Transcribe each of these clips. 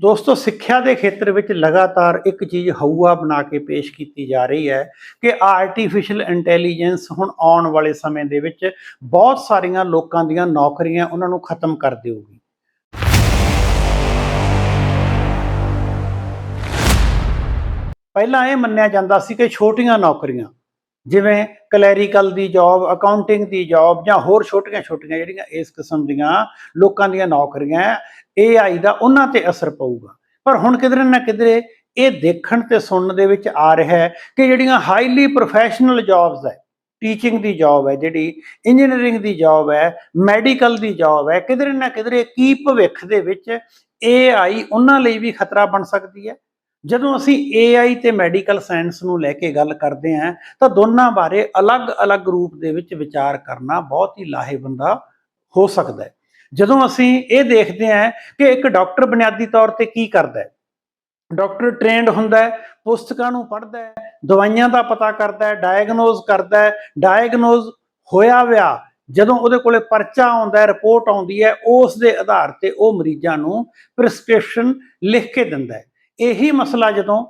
ਦੋਸਤੋ, ਸਿੱਖਿਆ ਦੇ ਖੇਤਰ ਵਿੱਚ ਲਗਾਤਾਰ ਇੱਕ ਚੀਜ਼ ਹਊਆ ਬਣਾ ਕੇ ਪੇਸ਼ ਕੀਤੀ ਜਾ ਰਹੀ ਹੈ ਕਿ ਆਰਟੀਫੀਸ਼ੀਅਲ ਇੰਟੈਲੀਜੈਂਸ ਹੁਣ ਆਉਣ ਵਾਲੇ ਸਮੇਂ ਦੇ ਵਿੱਚ ਬਹੁਤ ਸਾਰੀਆਂ ਲੋਕਾਂ ਦੀਆਂ ਨੌਕਰੀਆਂ ਉਹਨਾਂ ਨੂੰ ਖਤਮ ਕਰ ਦੇਊਗੀ। ਪਹਿਲਾਂ ਇਹ ਮੰਨਿਆ ਜਾਂਦਾ ਸੀ ਕਿ ਛੋਟੀਆਂ ਨੌਕਰੀਆਂ ਜਿਵੇਂ ਕਲੈਰੀਕਲ ਦੀ ਜੌਬ ਅਕਾਊਂਟਿੰਗ ਦੀ ਜੌਬ ਜਾਂ ਹੋਰ ਛੋਟੀਆਂ-ਛੋਟੀਆਂ ਜਿਹੜੀਆਂ ਇਸ ਕਿਸਮ ਦੀਆਂ ਲੋਕਾਂ ਦੀਆਂ ਨੌਕਰੀਆਂ AI ਦਾ ਉਹਨਾਂ ਤੇ ਅਸਰ ਪਊਗਾ। ਪਰ ਹੁਣ ਕਿਧਰੇ ਨਾ ਕਿਧਰੇ ਇਹ ਦੇਖਣ ਤੇ ਸੁਣਨ ਦੇ ਵਿੱਚ ਆ ਰਿਹਾ ਹੈ ਕਿ ਜਿਹੜੀਆਂ ਹਾਈਲੀ ਪ੍ਰੋਫੈਸ਼ਨਲ ਜੌਬਸ ਹੈ ਟੀਚਿੰਗ ਦੀ ਜੌਬ ਹੈ ਜਿਹੜੀ ਇੰਜੀਨੀਅਰਿੰਗ ਦੀ ਜੌਬ ਹੈ ਮੈਡੀਕਲ ਦੀ ਜੌਬ ਹੈ, ਕਿਧਰੇ ਨਾ ਕਿਧਰੇ ਕੀ ਭਵਿੱਖ ਦੇ ਵਿੱਚ AI ਉਹਨਾਂ ਲਈ ਵੀ ਖਤਰਾ ਬਣ ਸਕਦੀ ਹੈ। ਜਦੋਂ ਅਸੀਂ AI ਤੇ ਮੈਡੀਕਲ ਸਾਇੰਸ ਨੂੰ ਲੈ ਕੇ ਗੱਲ ਕਰਦੇ ਹਾਂ, ਤਾਂ ਦੋਨਾਂ ਬਾਰੇ ਅਲੱਗ-ਅਲੱਗ ਰੂਪ ਦੇ ਵਿੱਚ ਵਿਚਾਰ ਕਰਨਾ ਬਹੁਤ ਹੀ ਲਾਹੇਵੰਦਾ ਹੋ ਸਕਦਾ ਹੈ। ਜਦੋਂ ਅਸੀਂ ਇਹ ਦੇਖਦੇ ਹਾਂ ਕਿ ਇੱਕ ਡਾਕਟਰ ਬੁਨਿਆਦੀ ਤੌਰ ਤੇ ਕੀ ਕਰਦਾ ਹੈ, ਡਾਕਟਰ ਟ੍ਰੇਨਡ ਹੁੰਦਾ ਹੈ, ਪੁਸਤਕਾਂ ਨੂੰ ਪੜ੍ਹਦਾ ਹੈ, ਦਵਾਈਆਂ ਦਾ ਪਤਾ ਕਰਦਾ ਹੈ ਡਾਇਗਨੋਜ਼ ਕਰਦਾ ਹੈ ਡਾਇਗਨੋਜ਼ ਹੋਇਆ ਵਿਆ, ਜਦੋਂ ਉਹਦੇ ਕੋਲੇ ਪਰਚਾ ਆਉਂਦਾ ਹੈ ਰਿਪੋਰਟ ਆਉਂਦੀ ਹੈ, ਉਸ ਦੇ ਆਧਾਰ ਤੇ ਉਹ ਮਰੀਜ਼ਾਂ ਨੂੰ ਪ੍ਰਿਸਕ੍ਰਿਪਸ਼ਨ ਲਿਖ ਕੇ ਦਿੰਦਾ ਹੈ। ਇਹੀ ਮਸਲਾ ਜਦੋਂ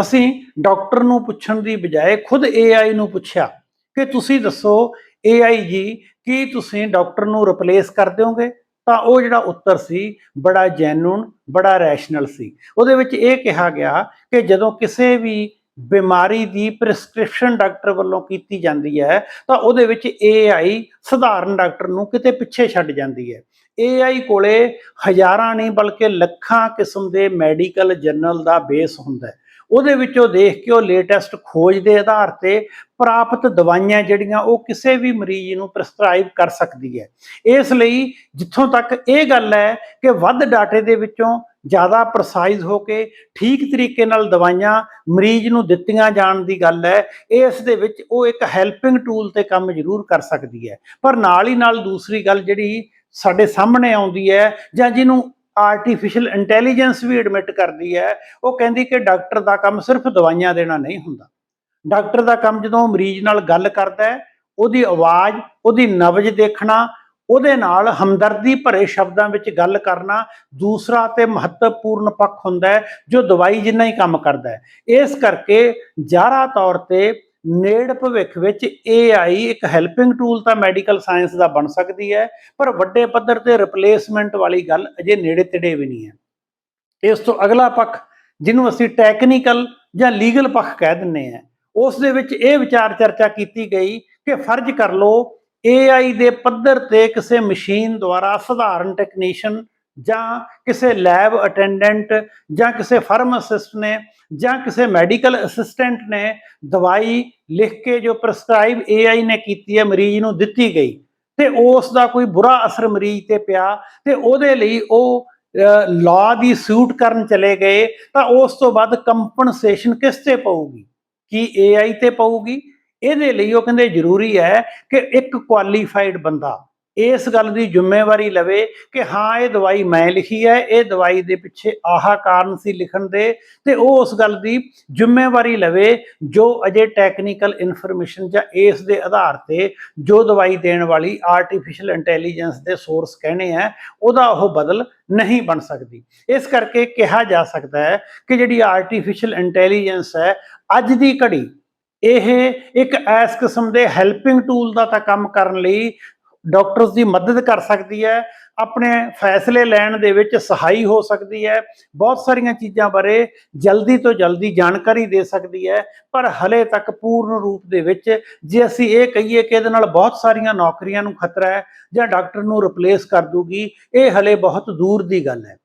ਅਸੀਂ ਡਾਕਟਰ ਨੂੰ ਪੁੱਛਣ ਦੀ ਬਜਾਏ ਖੁਦ AI ਨੂੰ ਪੁੱਛਿਆ ਕਿ ਤੁਸੀਂ ਦੱਸੋ AI ਜੀ, ਕੀ ਤੁਸੀਂ ਡਾਕਟਰ ਨੂੰ ਰਿਪਲੇਸ ਕਰ ਦਿਓਗੇ? ਤਾਂ ਉਹ ਜਿਹੜਾ ਉੱਤਰ ਸੀ, ਬੜਾ ਜੈਨੂਨ ਬੜਾ ਰੈਸ਼ਨਲ ਸੀ। ਉਹਦੇ ਵਿੱਚ ਇਹ ਕਿਹਾ ਗਿਆ ਕਿ ਜਦੋਂ ਕਿਸੇ ਵੀ ਬਿਮਾਰੀ ਦੀ ਪ੍ਰਿਸਕ੍ਰਿਪਸ਼ਨ ਡਾਕਟਰ ਵੱਲੋਂ ਕੀਤੀ ਜਾਂਦੀ ਹੈ, ਤਾਂ ਉਹਦੇ ਵਿੱਚ AI ਸਧਾਰਨ ਡਾਕਟਰ ਨੂੰ ਕਿਤੇ ਪਿੱਛੇ ਛੱਡ ਜਾਂਦੀ ਹੈ। AI ਕੋਲੇ ਹਜ਼ਾਰਾਂ ਨਹੀਂ, ਬਲਕਿ ਲੱਖਾਂ ਕਿਸਮ ਦੇ ਮੈਡੀਕਲ ਜਰਨਲ ਦਾ ਬੇਸ ਹੁੰਦਾ ਹੈ। ਉਹਦੇ ਵਿੱਚੋਂ ਦੇਖ ਕੇ ਉਹ ਲੇਟੈਸਟ ਖੋਜ ਦੇ ਆਧਾਰ ਤੇ ਪ੍ਰਾਪਤ ਦਵਾਈਆਂ ਜਿਹੜੀਆਂ ਉਹ ਕਿਸੇ ਵੀ ਮਰੀਜ਼ ਨੂੰ ਪ੍ਰਸਕ੍ਰਾਈਬ ਕਰ ਸਕਦੀ ਹੈ। ਇਸ ਲਈ ਜਿੱਥੋਂ ਤੱਕ ਇਹ ਗੱਲ ਹੈ ਕਿ ਵੱਧ ਡਾਟੇ ਦੇ ਵਿੱਚੋਂ ਜ਼ਿਆਦਾ ਪ੍ਰਸਾਈਜ਼ ਹੋ ਕੇ ਠੀਕ ਤਰੀਕੇ ਨਾਲ ਦਵਾਈਆਂ ਮਰੀਜ਼ ਨੂੰ ਦਿੱਤੀਆਂ ਜਾਣ ਦੀ ਗੱਲ ਹੈ, ਇਸ ਦੇ ਵਿੱਚ ਉਹ ਇੱਕ ਹੈਲਪਿੰਗ ਟੂਲ ਤੇ ਕੰਮ ਜ਼ਰੂਰ ਕਰ ਸਕਦੀ ਹੈ। ਪਰ ਨਾਲ ਹੀ ਨਾਲ ਦੂਸਰੀ ਗੱਲ ਜਿਹੜੀ ਸਾਡੇ ਸਾਹਮਣੇ ਆਉਂਦੀ ਹੈ ਜਾਂ ਜਿਹਨੂੰ ਆਰਟੀਫੀਸ਼ੀਅਲ ਇੰਟੈਲੀਜੈਂਸ ਵੀ ਐਡਮਿਟ ਕਰਦੀ ਹੈ, ਉਹ ਕਹਿੰਦੀ ਕਿ ਡਾਕਟਰ ਦਾ ਕੰਮ ਸਿਰਫ ਦਵਾਈਆਂ ਦੇਣਾ ਨਹੀਂ ਹੁੰਦਾ। ਡਾਕਟਰ ਦਾ ਕੰਮ ਜਦੋਂ ਮਰੀਜ਼ ਨਾਲ ਗੱਲ ਕਰਦਾ ਹੈ, ਉਹਦੀ ਆਵਾਜ਼, ਉਹਦੀ ਨਬਜ ਦੇਖਣਾ ਉਹਦੇ ਨਾਲ ਹਮਦਰਦੀ ਭਰੇ ਸ਼ਬਦਾਂ ਵਿੱਚ ਗੱਲ ਕਰਨਾ ਦੂਸਰਾ ਤੇ ਮਹੱਤਵਪੂਰਨ ਪੱਖ ਹੁੰਦਾ ਹੈ, ਜੋ ਦਵਾਈ ਜਿੰਨਾ ਹੀ ਕੰਮ ਕਰਦਾ ਹੈ। ਇਸ ਕਰਕੇ ਜ਼ਿਆਦਾ ਤੌਰ ਤੇ ਨੇੜ ਭਵਿੱਖ ਵਿੱਚ AI ਇੱਕ ਹੈਲਪਿੰਗ ਟੂਲ ਤਾਂ ਮੈਡੀਕਲ ਸਾਇੰਸ ਦਾ ਬਣ ਸਕਦੀ ਹੈ, ਪਰ ਵੱਡੇ ਪੱਧਰ ਤੇ ਰਿਪਲੇਸਮੈਂਟ ਵਾਲੀ ਗੱਲ ਅਜੇ ਨੇੜੇ ਤੇੜੇ ਵੀ ਨਹੀਂ ਹੈ। ਇਸ ਤੋਂ ਅਗਲਾ ਪੱਖ, ਜਿਹਨੂੰ ਅਸੀਂ ਟੈਕਨੀਕਲ ਜਾਂ ਲੀਗਲ ਪੱਖ ਕਹਿ ਦਿੰਨੇ ਆ ਉਸ ਦੇ ਵਿੱਚ ਇਹ ਵਿਚਾਰ ਚਰਚਾ ਕੀਤੀ ਗਈ ਕਿ ਫਰਜ਼ ਕਰ ਲਓ AI ਦੇ ਪੱਧਰ ਤੇ ਕਿਸੇ ਮਸ਼ੀਨ ਦੁਆਰਾ ਸਧਾਰਨ ਟੈਕਨੀਸ਼ੀਅਨ ਜਾਂ ਕਿਸੇ ਲੈਬ ਅਟੈਂਡੈਂਟ ਜਾਂ ਕਿਸੇ ਫਾਰਮਾਸਿਸਟ ਨੇ ਜਾਂ ਕਿਸੇ ਮੈਡੀਕਲ ਅਸਿਸਟੈਂਟ ਨੇ ਦਵਾਈ ਲਿਖ ਕੇ ਜੋ ਪ੍ਰਸਕ੍ਰਾਈਬ AI ਨੇ ਕੀਤੀ ਹੈ, ਮਰੀਜ਼ ਨੂੰ ਦਿੱਤੀ ਗਈ ਤੇ ਉਸ ਦਾ ਕੋਈ ਬੁਰਾ ਅਸਰ ਮਰੀਜ਼ ਤੇ ਪਿਆ ਤੇ ਉਹਦੇ ਲਈ ਉਹ ਲਾਅ ਦੀ ਸੂਟ ਕਰਨ ਚਲੇ ਗਏ ਤਾਂ ਉਸ ਤੋਂ ਬਾਅਦ ਕੰਪਨਸੇਸ਼ਨ ਕਿਸ ਤੇ ਪਊਗੀ? ਕੀ AI ਤੇ ਪਊਗੀ? ਇਹਦੇ ਲਈ ਉਹ ਕਹਿੰਦੇ ਜ਼ਰੂਰੀ ਹੈ ਕਿ ਇੱਕ ਕੁਆਲੀਫਾਈਡ ਬੰਦਾ ਇਸ ਗੱਲ ਦੀ ਜ਼ਿੰਮੇਵਾਰੀ ਲਵੇ ਕਿ ਹਾਂ, ਇਹ ਦਵਾਈ ਮੈਂ ਲਿਖੀ ਹੈ, ਇਹ ਦਵਾਈ ਦੇ ਪਿੱਛੇ ਆਹਾ ਕਾਰਨ ਸੀ ਲਿਖਣ ਦੇ ਤੇ ਉਹ ਉਸ ਗੱਲ ਦੀ ਜ਼ਿੰਮੇਵਾਰੀ ਲਵੇ ਜੋ ਅਜੇ ਟੈਕਨੀਕਲ ਇਨਫੋਰਮੇਸ਼ਨ ਜਾਂ ਇਸ ਦੇ ਆਧਾਰ ਤੇ ਜੋ ਦਵਾਈ ਦੇਣ ਵਾਲੀ ਆਰਟੀਫੀਸ਼ੀਅਲ ਇੰਟੈਲੀਜੈਂਸ ਦੇ ਸੋਰਸ ਕਹਿਣੇ ਆ, ਉਹਦਾ ਉਹ ਬਦਲ ਨਹੀਂ ਬਣ ਸਕਦੀ। ਇਸ ਕਰਕੇ ਕਿਹਾ ਜਾ ਸਕਦਾ ਹੈ ਕਿ ਜਿਹੜੀ ਆਰਟੀਫੀਸ਼ੀਅਲ ਇੰਟੈਲੀਜੈਂਸ ਹੈ, ਅੱਜ ਦੀ ਘੜੀ ਇਹ ਇੱਕ ਐਸ ਕਿਸਮ ਦੇ ਹੈਲਪਿੰਗ ਟੂਲ ਦਾ ਤਾਂ ਕੰਮ ਕਰਨ ਲਈ ਡਾਕਟਰਸ ਦੀ ਮਦਦ ਕਰ ਸਕਦੀ ਹੈ, ਆਪਣੇ ਫੈਸਲੇ ਲੈਣ ਦੇ ਵਿੱਚ ਸਹਾਈ ਹੋ ਸਕਦੀ ਹੈ, ਬਹੁਤ ਸਾਰੀਆਂ ਚੀਜ਼ਾਂ ਬਾਰੇ ਜਲਦੀ ਤੋਂ ਜਲਦੀ ਜਾਣਕਾਰੀ ਦੇ ਸਕਦੀ ਹੈ, ਪਰ ਹਲੇ ਤੱਕ ਪੂਰਨ ਰੂਪ ਦੇ ਵਿੱਚ ਜੇ ਅਸੀਂ ਇਹ ਕਹੀਏ ਕਿ ਇਹਦੇ ਨਾਲ ਬਹੁਤ ਸਾਰੀਆਂ ਨੌਕਰੀਆਂ ਨੂੰ ਖਤਰਾ ਹੈ ਜਾਂ ਡਾਕਟਰ ਨੂੰ ਰਿਪਲੇਸ ਕਰ ਦੂਗੀ, ਇਹ ਹਲੇ ਬਹੁਤ ਦੂਰ ਦੀ ਗੱਲ ਹੈ।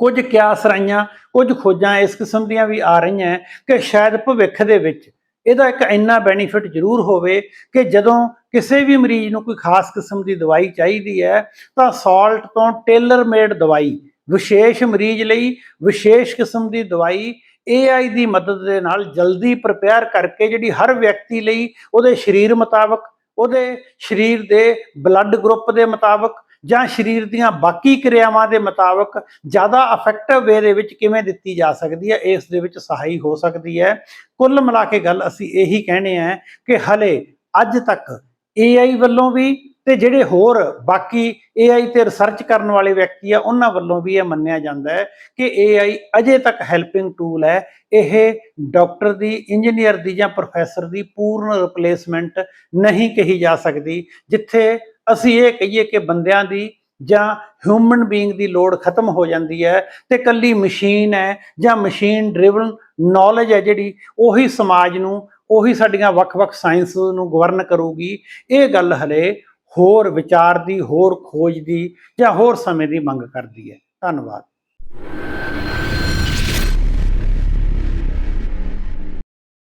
ਕੁਝ ਕਿਆਸ ਰਾਈਆਂ, ਕੁਝ ਖੋਜਾਂ ਇਸ ਕਿਸਮ ਦੀਆਂ ਵੀ ਆ ਰਹੀਆਂ ਕਿ ਸ਼ਾਇਦ ਭਵਿੱਖ ਦੇ ਵਿੱਚ ਇਹਦਾ ਇੱਕ ਇੰਨਾ ਬੈਨੀਫਿਟ ਜ਼ਰੂਰ ਹੋਵੇ ਕਿ ਜਦੋਂ ਕਿਸੇ ਵੀ ਮਰੀਜ਼ ਨੂੰ ਕੋਈ ਖਾਸ ਕਿਸਮ ਦੀ ਦਵਾਈ ਚਾਹੀਦੀ ਹੈ, ਤਾਂ ਸਾਲਟ ਤੋਂ ਟੇਲਰ ਮੇਡ ਦਵਾਈ, ਵਿਸ਼ੇਸ਼ ਮਰੀਜ਼ ਲਈ ਵਿਸ਼ੇਸ਼ ਕਿਸਮ ਦੀ ਦਵਾਈ AI ਦੀ ਮਦਦ ਦੇ ਨਾਲ ਜਲਦੀ ਪ੍ਰਪੇਅਰ ਕਰਕੇ ਜਿਹੜੀ ਹਰ ਵਿਅਕਤੀ ਲਈ ਉਹਦੇ ਸਰੀਰ ਮੁਤਾਬਕ, ਉਹਦੇ ਸਰੀਰ ਦੇ ਬਲੱਡ ਗਰੁੱਪ ਦੇ ਮੁਤਾਬਕ ਜਾਂ ਸਰੀਰ ਦੀਆਂ ਬਾਕੀ ਕਿਰਿਆਵਾਂ ਦੇ ਮੁਤਾਬਕ ਜ਼ਿਆਦਾ ਇਫੈਕਟਿਵ ਵੇ ਦੇ ਵਿੱਚ ਕਿਵੇਂ ਦਿੱਤੀ ਜਾ ਸਕਦੀ ਹੈ, ਇਸ ਦੇ ਵਿੱਚ ਸਹਾਈ ਹੋ ਸਕਦੀ ਹੈ। ਕੁੱਲ ਮਿਲਾ ਕੇ ਗੱਲ ਅਸੀਂ ਇਹੀ ਕਹਿੰਦੇ ਆ ਕਿ ਹਲੇ ਅੱਜ ਤੱਕ AI ਵੱਲੋਂ ਵੀ ਤੇ ਜਿਹੜੇ ਹੋਰ ਬਾਕੀ AI ਤੇ ਰਿਸਰਚ ਕਰਨ ਵਾਲੇ ਵਿਅਕਤੀ ਆ, ਉਹਨਾਂ ਵੱਲੋਂ ਵੀ ਇਹ ਮੰਨਿਆ ਜਾਂਦਾ ਹੈ ਕਿ AI ਅਜੇ ਤੱਕ ਹੈਲਪਿੰਗ ਟੂਲ ਹੈ। ਇਹ ਡਾਕਟਰ ਦੀ ਇੰਜੀਨੀਅਰ ਦੀ ਜਾਂ ਪ੍ਰੋਫੈਸਰ ਦੀ ਪੂਰਨ ਰਿਪਲੇਸਮੈਂਟ ਨਹੀਂ ਕਹੀ ਜਾ ਸਕਦੀ, ਜਿੱਥੇ ਅਸੀਂ ਇਹ ਕਹੀਏ ਕਿ ਬੰਦਿਆਂ ਦੀ ਜਾਂ ਹਿਊਮਨ ਬੀਇੰਗ ਦੀ ਲੋੜ ਖਤਮ ਹੋ ਜਾਂਦੀ ਹੈ ਤੇ ਕੱਲੀ ਮਸ਼ੀਨ ਹੈ ਜਾਂ ਮਸ਼ੀਨ ਡਰਿਵਨ ਨੌਲੇਜ ਹੈ ਜਿਹੜੀ, ਉਹੀ ਸਮਾਜ ਨੂੰ, ਉਹੀ ਸਾਡੀਆਂ ਵੱਖ-ਵੱਖ ਸਾਇੰਸ ਨੂੰ ਗਵਰਨ ਕਰੂਗੀ। ਇਹ ਗੱਲ ਹਲੇ ਹੋਰ ਵਿਚਾਰ ਦੀ, ਹੋਰ ਖੋਜ ਦੀ ਜਾਂ ਹੋਰ ਸਮੇਂ ਦੀ ਮੰਗ ਕਰਦੀ ਹੈ। ਧੰਨਵਾਦ।